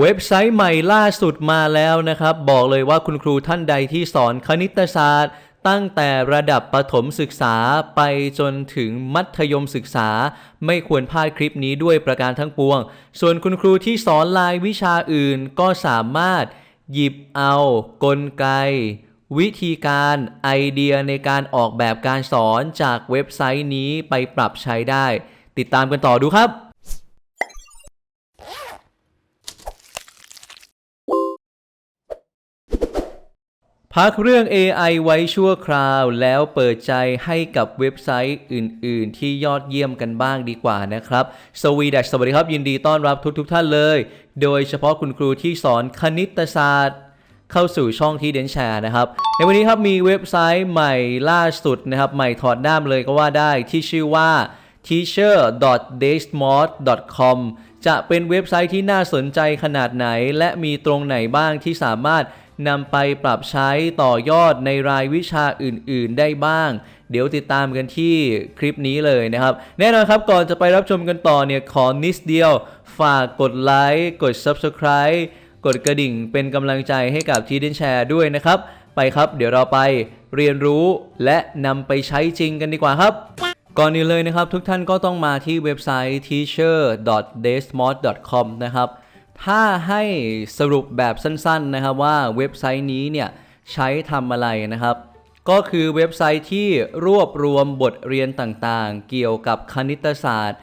เว็บไซต์ใหม่ล่าสุดมาแล้วนะครับ บอกเลยว่าคุณครูท่านใดที่สอนคณิตศาสตร์ ตั้งแต่ระดับประถมศึกษาไปจนถึงมัธยมศึกษา ไม่ควรพลาดคลิปนี้ด้วยประการทั้งปวง ส่วนคุณครูที่สอนรายวิชาอื่นก็สามารถหยิบเอากลไก วิธีการไอเดียในการออกแบบการสอนจากเว็บไซต์นี้ไปปรับใช้ได้ ติดตามกันต่อดูครับ พักเรื่อง AI ไว้ชั่วคราวแล้วเปิดใจให้กับเว็บไซต์อื่น ๆ ที่ยอดเยี่ยมกันบ้างดีกว่านะครับ สวีดัสสวัสดีครับ ยินดีต้อนรับทุกๆท่านเลย โดยเฉพาะคุณครูที่สอนคณิตศาสตร์ เข้าสู่ช่องที่เดนแชร์นะครับ ในวันนี้ครับมีเว็บไซต์ใหม่ล่าสุดนะครับ ใหม่ถอดด้ามเลยก็ว่าได้ที่ชื่อว่า teacher.desmod.com จะเป็นเว็บไซต์ที่น่าสนใจขนาดไหน และมีตรงไหนบ้างที่สามารถ นำไปปรับใช้ต่อยอดในรายวิชาอื่น ๆ ได้บ้าง เดี๋ยวติดตามกันที่คลิปนี้เลยนะครับ แน่นอนครับก่อนจะไปรับชมกันต่อเนี่ยขอนิดเดียว ฝากกดไลค์กด Subscribe กดกระดิ่งเป็นกำลังใจให้กับทีเดนแชร์ด้วยนะครับ ไปครับเดี๋ยวเราไปเรียนรู้และนำไปใช้จริงกันดีกว่าครับ ก่อนอื่นเลยนะครับ ทุกท่านก็ต้องมาที่เว็บไซต์ teacher.desmod.com นะครับ ถ้าให้สรุปแบบสั้นๆนะครับว่าเว็บไซต์นี้เนี่ยใช้ทำอะไรนะครับ ก็คือเว็บไซต์ที่รวบรวมบทเรียนต่างๆ เกี่ยวกับคณิตศาสตร์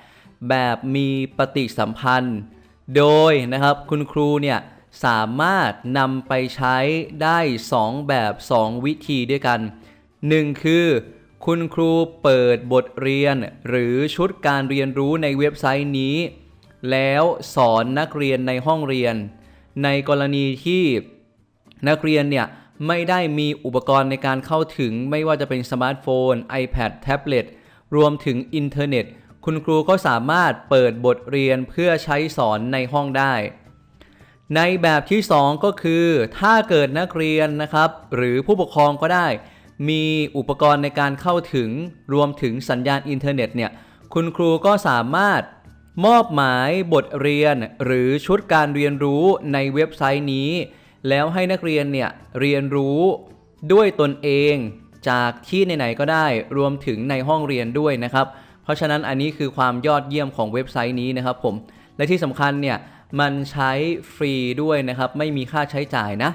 แบบมีปฏิสัมพันธ์ โดยนะครับคุณครูเนี่ยสามารถนำไปใช้ได้ 2 แบบ 2 วิธีด้วยกัน 1 คือ คุณครูเปิดบทเรียนหรือชุดการเรียนรู้ในเว็บไซต์นี้ แล้วสอนนักเรียนในห้องเรียน ในกรณีที่นักเรียนเนี่ยไม่ได้มีอุปกรณ์ในการเข้าถึง ไม่ว่าจะเป็นสมาร์ทโฟน iPad แท็บเล็ตรวมถึงอินเทอร์เน็ต คุณครูก็สามารถเปิดบทเรียนเพื่อใช้สอนในห้องได้ ในแบบที่ 2 ก็คือ ถ้าเกิดนักเรียนนะครับ หรือผู้ปกครองก็ได้ มีอุปกรณ์ในการเข้าถึง รวมถึงสัญญาณอินเทอร์เน็ตเนี่ยคุณครูก็สามารถ มอบหมายบทเรียนหรือชุดการเรียนรู้ในเว็บไซต์นี้ แล้วให้นักเรียนเนี่ยเรียนรู้ด้วยตนเองจากที่ไหนๆก็ได้รวมถึงในห้องเรียนด้วยนะครับ เพราะฉะนั้นอันนี้คือความยอดเยี่ยมของเว็บไซต์นี้นะครับผมและที่สำคัญเนี่ยมันใช้ฟรีด้วยนะครับ ไม่มีค่าใช้จ่ายนะ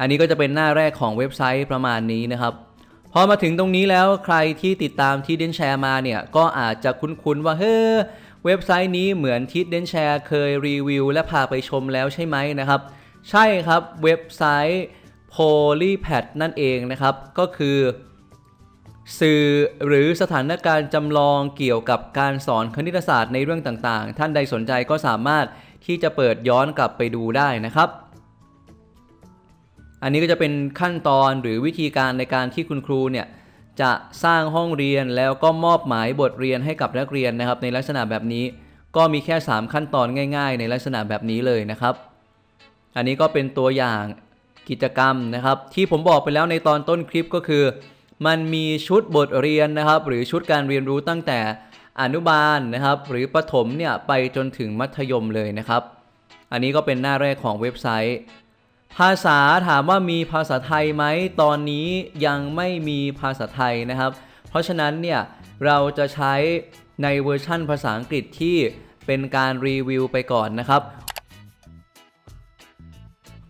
อันนี้ก็จะเป็นหน้าแรกของเว็บไซต์ประมาณนี้นะครับ พอมาถึงตรงนี้แล้วใครที่ติดตามที่เดนแชร์มาเนี่ยก็อาจจะคุ้นๆว่าเฮ้อเว็บไซต์นี้เหมือนที่เดนแชร์เคยรีวิว และพาไปชมแล้วใช่ไหมนะครับ ใช่ครับเว็บไซต์ Polypad นั่นเองนะครับ ก็คือ สื่อหรือสถานการณ์จำลองเกี่ยวกับการสอนคณิตศาสตร์ในเรื่องต่างๆ ท่านใดสนใจก็สามารถที่จะเปิดย้อนกลับไปดูได้นะครับ อันนี้ก็จะเป็นขั้นตอนหรือวิธีการในการที่คุณครูเนี่ยจะสร้างห้องเรียนแล้วก็มอบหมายบทเรียนให้กับนักเรียนนะครับ ในลักษณะแบบนี้ก็มีแค่ 3 ขั้นตอนง่าย ๆ ในลักษณะแบบนี้เลยนะครับ อันนี้ก็เป็นตัวอย่างกิจกรรมนะครับ ที่ผมบอกไปแล้วในตอนต้นคลิปก็คือ มันมีชุดบทเรียนนะครับ หรือชุดการเรียนรู้ตั้งแต่อนุบาลนะครับ หรือประถมเนี่ยไปจนถึงมัธยมเลยนะครับ อันนี้ก็เป็นหน้าแรกของเว็บไซต์ ภาษาถามว่ามีภาษาไทยไหมตอนนี้ยังไม่มีภาษาไทยนะครับ เพราะฉะนั้นเนี่ยเราจะใช้ในเวอร์ชั่นภาษาอังกฤษที่เป็นการรีวิวไปก่อนนะครับ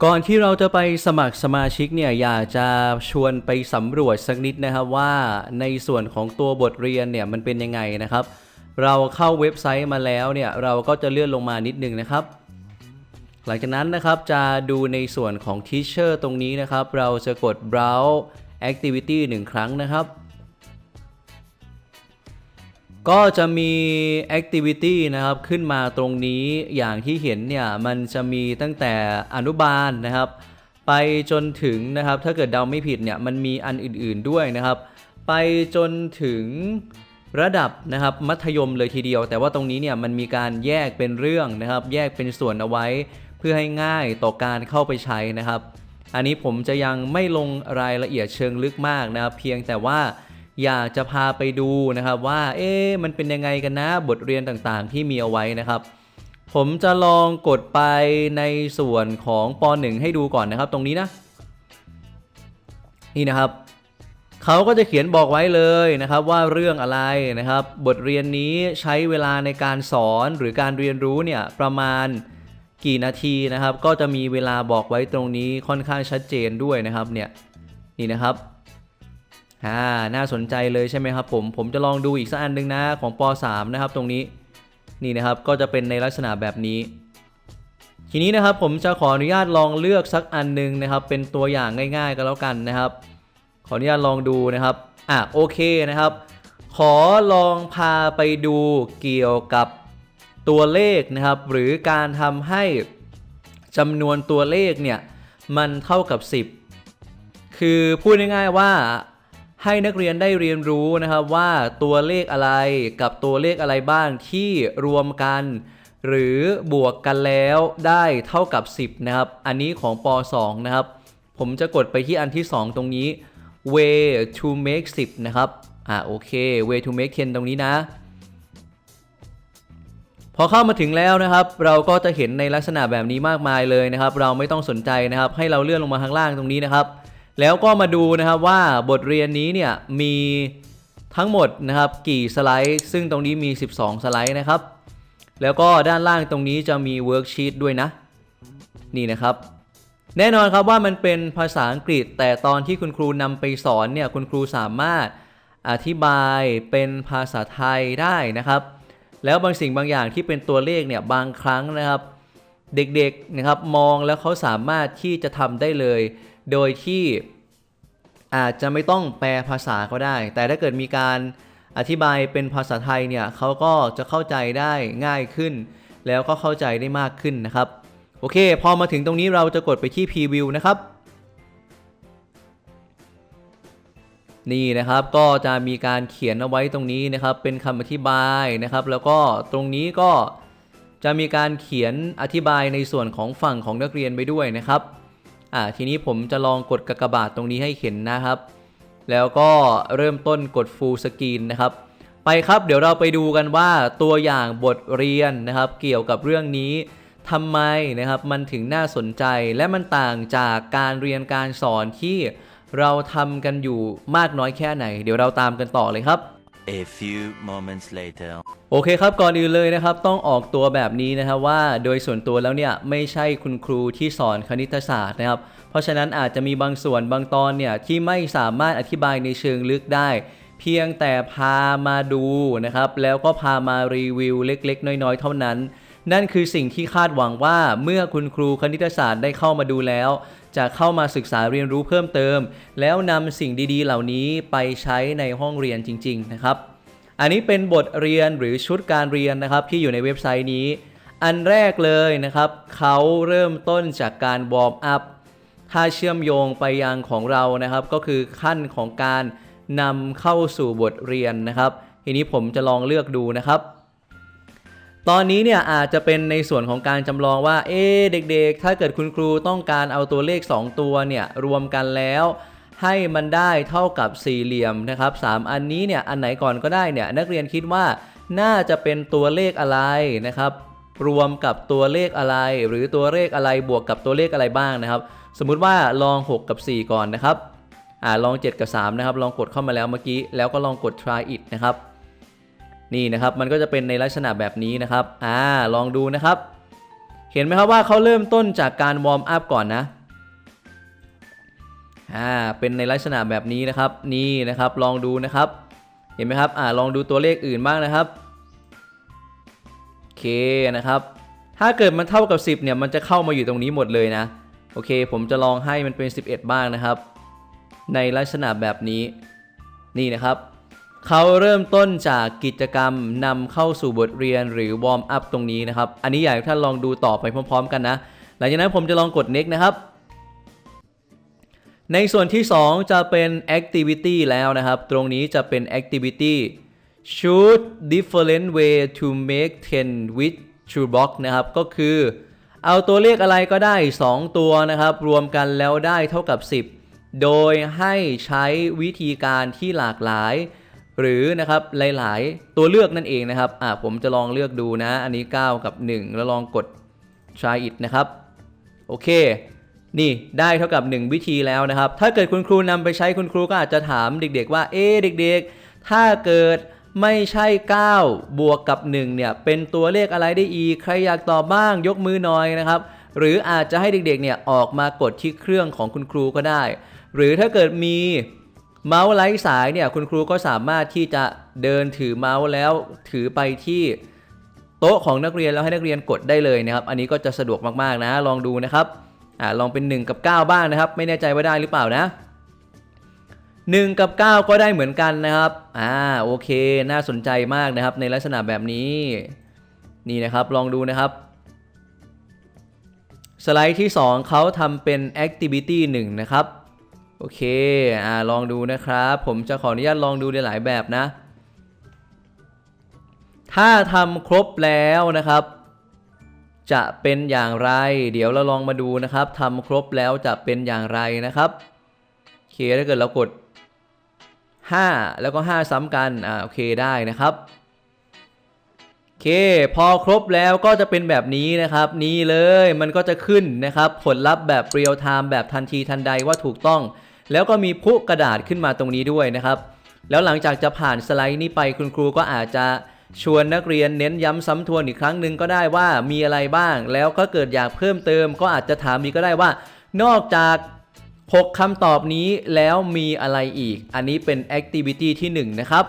ก่อนที่เราจะไปสมัครสมาชิกเนี่ยอยากจะชวนไปสำรวจสักนิดนะครับว่าในส่วนของตัวบทเรียนเนี่ยมันเป็นยังไงนะครับ เราเข้าเว็บไซต์มาแล้วเนี่ยเราก็จะเลื่อนลงมานิดนึงนะครับ หลังจากนั้นนะครับจะดูในส่วนของ Teacher ตรงนี้นะครับ เราจะกด Browse Activity 1 ครั้งนะครับ ก็จะมี Activity นะครับขึ้นมาตรงนี้อย่างที่เห็นเนี่ยมันจะมีตั้งแต่อนุบาลนะครับ ไปจนถึงนะครับถ้าเกิดเดาไม่ผิดเนี่ยมันมีอันอื่นๆด้วยนะครับ ไปจนถึงระดับนะครับมัธยมเลยทีเดียว แต่ว่าตรงนี้เนี่ยมันมีการแยกเป็นเรื่องนะครับ แยกเป็นส่วนเอาไว้ พื่อให้ง่ายต่อการเข้าไปใช้นะครับ อันนี้ผมจะยังไม่ลงรายละเอียดเชิงลึกมากนะครับ เพียงแต่ว่าอยากจะพาไปดูนะครับว่าเอ๊ะมันเป็นยังไงกันนะบทเรียนต่างๆ ที่มีเอาไว้นะครับ ผมจะลองกดไปในส่วนของป .1 ให้ดูก่อนนะครับ ตรงนี้นะนี่นะครับเขาก็จะเขียนบอกไว้เลยนะครับว่าเรื่องอะไรนะครับ บทเรียนนี้ใช้เวลาในการสอนหรือการเรียนรู้เนี่ยประมาณ กี่นาทีนะครับ ก็จะมีเวลาบอกไว้ตรงนี้ค่อนข้างชัดเจนด้วยนะครับเนี่ยนี่นะครับอ่าน่าสนใจเลยใช่ไหมครับผมผมจะลองดูอีกสักอันหนึ่งนะของป .3 นะครับตรงนี้นี่นะครับก็จะเป็นในลักษณะแบบนี้ ทีนี้นะครับผมจะขออนุญาตลองเลือกสักอันหนึงนะครับ เป็นตัวอย่างง่าย ๆ ก็แล้วกันนะครับ ขออนุญาตลองดูนะครับอะโอเคนะครับ ขอลองพาไปดูเกี่ยวกับ ตัวเลขนะครับ หรือการทำให้จำนวนตัวเลขเนี่ยมันเท่ากับ 10 คือพูดง่ายๆว่าให้นักเรียนได้เรียนรู้นะครับว่าตัวเลขอะไรกับตัวเลขอะไรบ้างที่รวมกัน หรือบวกกันแล้วได้เท่ากับ 10 นะครับ อันนี้ของป .2 นะครับ ผมจะกดไปที่อันที่ 2 ตรงนี้ way to make 10 นะครับ อ่าโอเค way to make 10 ตรงนี้นะ พอเข้ามาถึงแล้วนะครับ เราก็จะเห็นในลักษณะแบบนี้มากมายเลยนะครับ เราไม่ต้องสนใจนะครับ ให้เราเลื่อนลงมาข้างล่างตรงนี้นะครับ แล้วก็มาดูนะครับว่าบทเรียนนี้เนี่ยมีทั้งหมดนะครับกี่สไลด์ ซึ่งตรงนี้มี 12 สไลด์นะครับ แล้วก็ด้านล่างตรงนี้จะมีเวิร์กชีตด้วยนะ นี่นะครับ แน่นอนครับว่ามันเป็นภาษาอังกฤษ แต่ตอนที่คุณครูนำไปสอนเนี่ยคุณครูสามารถอธิบายเป็นภาษาไทยได้นะครับ แล้วบางสิ่งบางอย่างที่เป็นตัวเลขเนี่ยบางครั้งนะครับ เด็กๆนะครับมองแล้วเขาสามารถที่จะทำได้เลย โดยที่อาจจะไม่ต้องแปลภาษาก็ได้ แต่ถ้าเกิดมีการอธิบายเป็นภาษาไทยเนี่ยเขาก็จะเข้าใจได้ง่ายขึ้น แล้วก็เข้าใจได้มากขึ้นนะครับ โอเค พอมาถึงตรงนี้เราจะกดไปที่ Preview นะครับ นี่นะครับก็จะมีการเขียนเอาไว้ตรงนี้นะครับ เป็นคำอธิบายนะครับ แล้วก็ตรงนี้ก็จะมีการเขียนอธิบายในส่วนของฝั่งของนักเรียนไปด้วยนะครับอ่าทีนี้ผมจะลองกดกากบาทตรงนี้ให้เห็นนะครับ แล้วก็เริ่มต้นกด Full Screen นะครับ ไปครับเดี๋ยวเราไปดูกันว่าตัวอย่างบทเรียนนะครับ เกี่ยวกับเรื่องนี้ทำไมนะครับมันถึงน่าสนใจและมันต่างจากการเรียนการสอนที่ เราทำกันอยู่มากน้อยแค่ไหน เดี๋ยวเราตามกันต่อเลยครับ A few moments later. โอเคครับก่อนอื่นเลยนะครับ ต้องออกตัวแบบนี้นะครับว่าโดยส่วนตัวแล้วเนี่ยไม่ใช่คุณครูที่สอนคณิตศาสตร์นะครับ เพราะฉะนั้นอาจจะมีบางส่วนบางตอนเนี่ยที่ไม่สามารถอธิบายในเชิงลึกได้ เพียงแต่พามาดูนะครับ แล้วก็พามารีวิวเล็กๆ น้อยๆ เท่านั้น นั่นคือสิ่งที่คาดหวังว่าเมื่อคุณครูคณิตศาสตร์ได้เข้ามาดูแล้ว จะเข้ามาศึกษาเรียนรู้เพิ่มเติม แล้วนำสิ่งดีๆ เหล่านี้ไปใช้ในห้องเรียนจริง ๆ นะครับ อันนี้เป็นบทเรียนหรือชุดการเรียนนะครับที่อยู่ในเว็บไซต์นี้ อันแรกเลยนะครับเขาเริ่มต้นจากการวอร์มอัพถ้าเชื่อมโยงไปยังของเรานะครับ ก็คือขั้นของการนำเข้าสู่บทเรียนนะครับ ทีนี้ผมจะลองเลือกดูนะครับ ตอนนี้เนี่ยอาจจะเป็นในส่วนของการจำลองว่า เอ๊เด็กๆ ถ้าเกิดคุณครูต้องการเอาตัวเลข 2 ตัวเนี่ยรวมกันแล้ว ให้มันได้เท่ากับสี่เหลี่ยมนะครับสามอันนี้เนี่ยอันไหนก่อนก็ได้เนี่ยนักเรียนคิดว่าน่าจะเป็นตัวเลขอะไรนะครับ รวมกับตัวเลขอะไร หรือตัวเลขอะไรบวกกับตัวเลขอะไรบ้างนะครับ สมมุติว่าลอง 6 กับ 4 ก่อนนะครับอ่าลอง 7 กับ 3 นะครับ ลองกดเข้ามาแล้วเมื่อกี้แล้วก็ลองกด try it นะครับ นี่นะครับมันก็จะเป็นในลักษณะแบบนี้นะครับอ่าลองดูนะครับ เห็นไหมครับว่าเขาเริ่มต้นจากการวอร์มอัพก่อนนะอ่าเป็นในลักษณะแบบนี้นะครับ นี่นะครับลองดูนะครับ เห็นไหมครับอ่าลองดูตัวเลขอื่นบ้างนะครับโอเคนะครับ ถ้าเกิดมันเท่ากับ 10เนี่ยมันจะเข้ามาอยู่ตรงนี้หมดเลยนะโอเค ผมจะลองให้มันเป็น 11 บ้างนะครับ ในลักษณะแบบนี้นี่นะครับ เขาเริ่มต้นจากกิจกรรมนำเข้าสู่บทเรียนหรือวอร์มอัพตรงนี้นะครับ อันนี้อยากให้ท่านลองดูต่อไปพร้อม ๆ กันนะ หลังจากนั้นผมจะลองกด next นะครับ ในส่วนที่ 2 จะเป็น activity แล้วนะครับ ตรงนี้จะเป็น activity choose different way to make 10 with true block นะครับ ก็คือ เอาตัวเลขอะไรก็ได้ 2 ตัวนะครับ รวมกันแล้วได้เท่ากับ 10 โดยให้ใช้วิธีการที่หลากหลาย หรือนะครับหลายๆ ตัวเลือกนั่นเองนะครับอ่าผมจะลองเลือกดูนะ อันนี้ 9 กับ 1 แล้วลองกด try it นะครับโอเค นี่ได้เท่ากับ 1 วิธีแล้วนะครับ ถ้าเกิดคุณครูนำไปใช้คุณครูก็อาจจะถามเด็ก ๆ ว่าเอ๊เด็ก ๆ ถ้าเกิดไม่ใช่ 9 บวกกับ 1 เนี่ย เป็นตัวเลขอะไรได้อีก ใครอยากตอบบ้างยกมือหน่อยนะครับ หรืออาจจะให้เด็กๆ เนี่ย ออกมากดที่เครื่องของคุณครูก็ได้ หรือถ้าเกิดมี เมาส์ไร้สายเนี่ยคุณครูก็สามารถที่จะเดินถือเมาส์แล้วถือไปที่โต๊ะของนักเรียนแล้วให้นักเรียนกดได้เลยนะครับ อันนี้ก็จะสะดวกมากๆนะ ลองดูนะครับอ่าลองเป็น 1 กับ 9 บ้างนะครับ ไม่แน่ใจว่าได้หรือเปล่านะ 1 กับ 9 ก็ได้เหมือนกันนะครับอ่าโอเค น่าสนใจมากนะครับ ในลักษณะแบบนี้ นี่นะครับลองดูนะครับ สไลด์ที่ 2เขาทำเป็น activity 1 นะครับ โอเค อ่า ลองดูนะครับ ผมจะขออนุญาตลองดูในหลายแบบนะ ถ้าทำครบแล้วนะครับ จะเป็นอย่างไร เดี๋ยวเราลองมาดูนะครับทำครบแล้วจะเป็นอย่างไรนะครับโอเคถ้าเกิดเรากด 5 แล้วก็ 5 ซ้ำกัน อ่า โอเคได้นะครับโอเค พอครบแล้วก็จะเป็นแบบนี้นะครับ นี่เลย มันก็จะขึ้นนะครับ ผลลัพธ์แบบเรียลไทม์แบบทันทีทันใดว่าถูกต้อง แล้วก็มีพุกระดาษขึ้นมาตรงนี้ด้วยนะครับ แล้วหลังจากจะผ่านสไลด์นี้ไปคุณครูก็อาจจะชวนนักเรียนเน้นย้ำซ้ำทวนอีกครั้งหนึ่งก็ได้ว่ามีอะไรบ้าง แล้วก็เกิดอยากเพิ่มเติม ก็อาจจะถามมีกก็ได้ว่า นอกจาก6คำตอบนี้แล้วมีอะไรอีก อันนี้เป็น activity ที่ 1 นะครับ